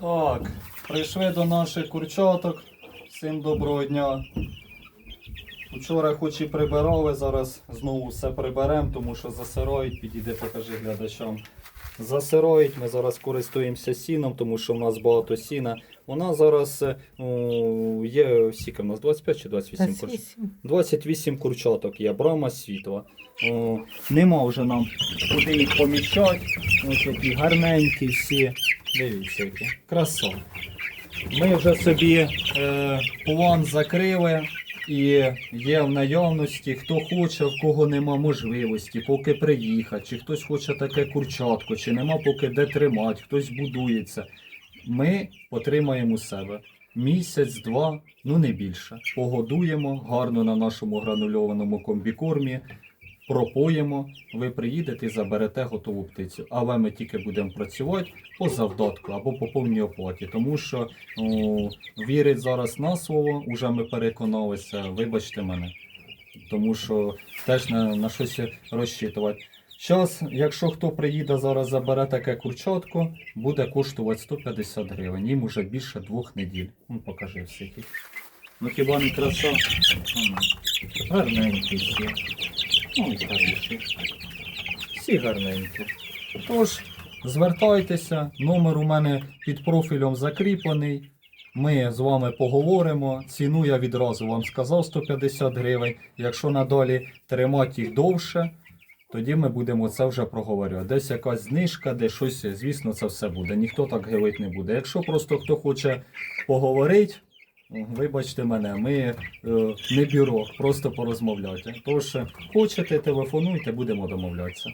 Так, прийшли до наших курчаток. Всім доброго дня. Вчора хоч і прибирали, зараз знову все приберемо, тому що засирають, підійде, покажи глядачам. Засирають, ми зараз користуємося сіном, тому що в нас багато сіна. У нас зараз е, о, є скільки в нас 25 чи 28 курчаток? 28. 28 курчаток є, брама світла. О, нема вже нам куди їх поміщати. Ось які гарненькі всі. Дивіться, які. Краса. Ми вже собі е, план закрили і є в наявності, хто хоче, в кого нема можливості, поки приїхати, чи хтось хоче таке курчатко, чи нема поки де тримати, хтось будується. Ми отримаємо себе місяць-два, ну не більше. Погодуємо гарно на нашому гранульованому комбікормі, пропоїмо. Ви приїдете і заберете готову птицю. Але ми тільки будемо працювати по завдатку або по повній оплаті, тому що о, вірить зараз на слово, уже ми переконалися, вибачте мене. Тому що теж на, на щось розчитувати. Зараз, якщо хто приїде зараз забере таке курчатко, буде коштувати 150 гривень. Їм уже більше двох неділь. Ну, покажи всякий. Ну хіба не краса? Всі гарненькі. Тож, звертайтеся, номер у мене під профілем закріплений. Ми з вами поговоримо. Ціну я відразу вам сказав 150 гривень. Якщо надалі тримати їх довше, тоді ми будемо це вже проговорювати. Десь якась знижка, де щось, звісно, це все буде. Ніхто так гилить не буде. Якщо просто хто хоче поговорити, вибачте мене, ми е, не бюро, просто порозмовляти. Тож, хочете, телефонуйте, будемо домовлятися.